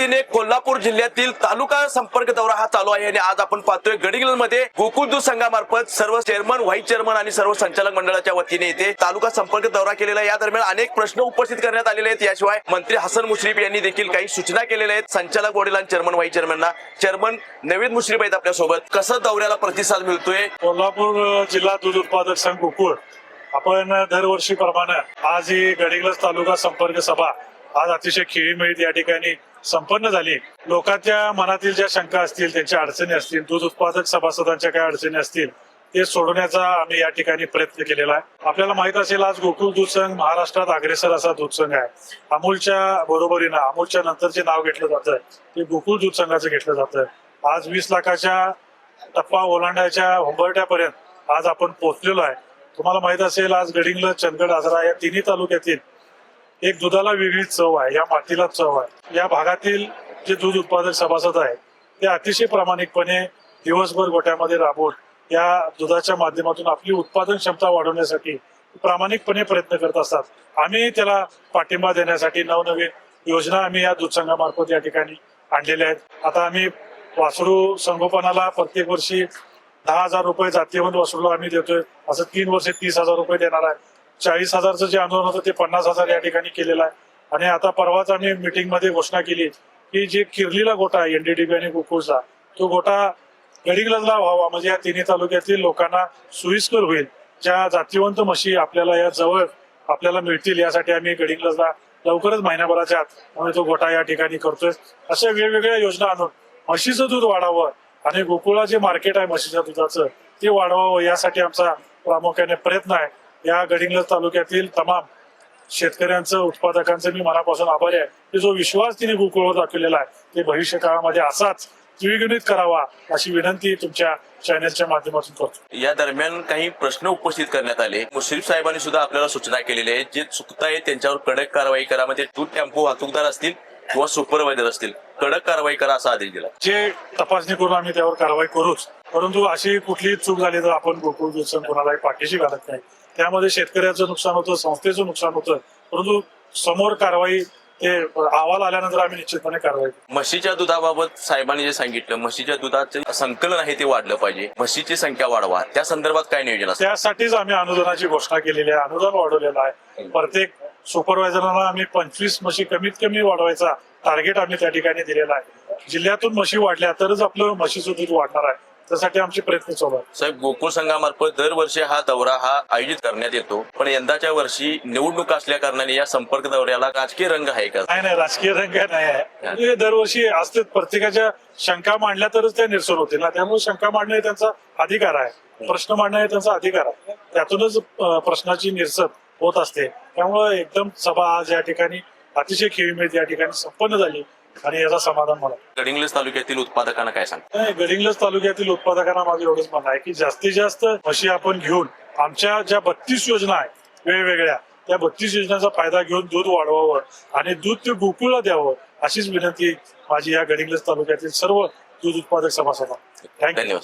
कोल्हापूर जिल्ह्यातील तालुका संपर्क दौरा हा चालू आहे आणि आज आपण पाहतोय गडिंगलमध्ये गोकुळ दूध संघामार्फत सर्व चेअरमन व्हाईस चेअरमन आणि सर्व संचालक मंडळाच्या वतीने येथे तालुका संपर्क दौरा केलेला या दरम्यान अनेक प्रश्न उपस्थित करण्यात आलेले आहेत. याशिवाय मंत्री हसन मुश्रीफ यांनी देखील काही सूचना केलेल्या आहेत. संचालक बोर्डील आणि चेअरमन व्हाईस चेअरमनना चेअरमन नवीन मुश्रीफ आहेत आपल्यासोबत कसं दौऱ्याला प्रतिसाद मिळतोय? कोल्हापूर जिल्हा दूध उत्पादक संघ गोकुळ. आपण दरवर्षीप्रमाणे आज ही गडिंग्लज तालुका संपर्क सभा आज अतिशय खेळीमेळीत या ठिकाणी संपन्न झाली. लोकांच्या मनातील ज्या शंका असतील त्यांच्या अडचणी असतील दूध उत्पादक सभासदांच्या काय अडचणी असतील ते सोडवण्याचा आम्ही या ठिकाणी प्रयत्न केलेला आहे. आपल्याला माहीत असेल आज गोकुळ दूध संघ महाराष्ट्रात अग्रेसर असा दूध संघ आहे. अमूलच्या बरोबरीनं अमूलच्या नंतर जे नाव घेतलं जातं ते गोकुळ दूध संघाचं घेतलं जातं आज वीस लाखाच्या टप्पा ओलांडायच्या होंबरट्यापर्यंत आज आपण पोहोचलेलो आहे. तुम्हाला माहीत असेल आज गडिंगल चंदगड आजरा या तिन्ही तालुक्यातील एक दुधाला वेगळी चव आहे या मातीला चव आहे. या भागातील जे दूध उत्पादक सभासद आहेत ते अतिशय प्रामाणिकपणे दिवसभर गोट्यामध्ये राबून या दुधाच्या माध्यमातून आपली उत्पादन क्षमता वाढवण्यासाठी प्रामाणिकपणे प्रयत्न करत असतात. आम्ही त्याला पाठिंबा देण्यासाठी नवनवीन योजना आम्ही या दूध संघामार्फत या ठिकाणी आणलेल्या आहेत. आता आम्ही वासरू संगोपनाला प्रत्येक वर्षी दहा हजार रुपये जातीयबंद वासरूला आम्ही देतोय. असं तीन वर्षे तीस हजार रुपये देणार आहे. चाळीस हजारचं जे अनुदान होतं ते पन्नास हजार या ठिकाणी केलेलं आहे. आणि आता परवाच आम्ही मीटिंगमध्ये घोषणा केली की जे किरलीला गोटा आहे एनडीडीबी आणि गोकुळचा तो गोटा गडिंगलजला व्हावा. म्हणजे या तिन्ही तालुक्यातील लोकांना सोयीस्कर होईल. ज्या जातीवंत म्हशी आपल्याला या जवळ आपल्याला मिळतील यासाठी आम्ही गडिंगलजला लवकरच महिन्याभराच्या आत आम्ही तो गोटा या ठिकाणी करतोय. अशा वेगवेगळ्या योजना आणून म्हशीचं दूध वाढावं आणि गोकुळा जे मार्केट आहे म्हशीच्या दुधाचं ते वाढवावं यासाठी आमचा प्रामुख्याने प्रयत्न आहे. या गडिंगलज तालुक्यातील तमाम शेतकऱ्यांचं उत्पादकांचं मी मनापासून आभारी आहे. की जो विश्वास तिने गोकुळवर दाखवलेला आहे ते भविष्य काळामध्ये असाच द्विगुणित करावा अशी विनंती तुमच्या चॅनलच्या माध्यमातून करतो. या दरम्यान काही प्रश्न उपस्थित करण्यात आले. मुश्रीफ साहेबांनी सुद्धा आपल्याला सूचना केलेल्या आहेत जे चुकताय त्यांच्यावर कडक कारवाई करा. म्हणजे दूध टेम्पो वाहतूकदार असतील किंवा सुपरवायझर असतील कडक कारवाई करा असा आदेश दिला. जे तपासणी करून आम्ही त्यावर कारवाई करूच. परंतु अशी कुठलीही चूक झाली तर आपण गोकुळ कोणालाही पाठीशी घालत नाही. त्यामध्ये शेतकऱ्याचं नुकसान होतं संस्थेचं नुकसान होतं. परंतु समोर कारवाई ते अहवाल आल्यानंतर आम्ही निश्चितपणे कारवाई करू. म्हशीच्या दुधाबाबत साहेबांनी जे सांगितलं म्हशीच्या दुधाचे संकलन आहे ते वाढलं पाहिजे. म्हशीची संख्या वाढवा. त्या संदर्भात काय नियोजन त्यासाठीच आम्ही अनुदानाची घोषणा केलेली आहे. अनुदान वाढवलेलं आहे. प्रत्येक सुपरवायझरांना आम्ही पंचवीस म्हशी कमीत कमी वाढवायचा टार्गेट आम्ही त्या ठिकाणी दिलेला आहे. जिल्ह्यातून म्हशी वाढल्या तरच आपलं म्हशीचं दूध वाढणार आहे. त्यासाठी आमचे प्रयत्न चालू आहेत साहेब गोकुळ संघामार्फत दरवर्षी हा दौरा हा आयोजित करण्यात येतो. पण यंदाच्या वर्षी निवडणूक असल्या कारणाने या संपर्क दौऱ्याला राजकीय रंग आहे का? नाही नाही राजकीय रंग नाही आहे. म्हणजे दरवर्षी असते प्रत्येकाच्या शंका मांडल्या तरच त्या निरसन होतील ना. त्यामुळे शंका मांडणे हे त्यांचा अधिकार आहे. प्रश्न मांडणे हे त्यांचा अधिकार आहे. त्यातूनच प्रश्नाची निरसन होत असते. त्यामुळे एकदम सभा आज या ठिकाणी अतिशय खेळीमेळी या ठिकाणी संपन्न झाली. आणि याचा समाधान मला. गडिंग्लज तालुक्यातील उत्पादकांना काय सांग नाही, गडिंग्लज तालुक्यातील उत्पादकांना माझं एवढंच म्हणणं आहे की जास्तीत जास्त म्हशी आपण घेऊन आमच्या ज्या बत्तीस योजना आहेत वेगवेगळ्या त्या बत्तीस योजनांचा फायदा घेऊन दूध वाढवावं आणि दूध ते गोकुळला द्यावं अशीच विनंती माझी या गडिंग्लज तालुक्यातील सर्व दूध उत्पादक सभासदांना थँक्यू धन्यवाद.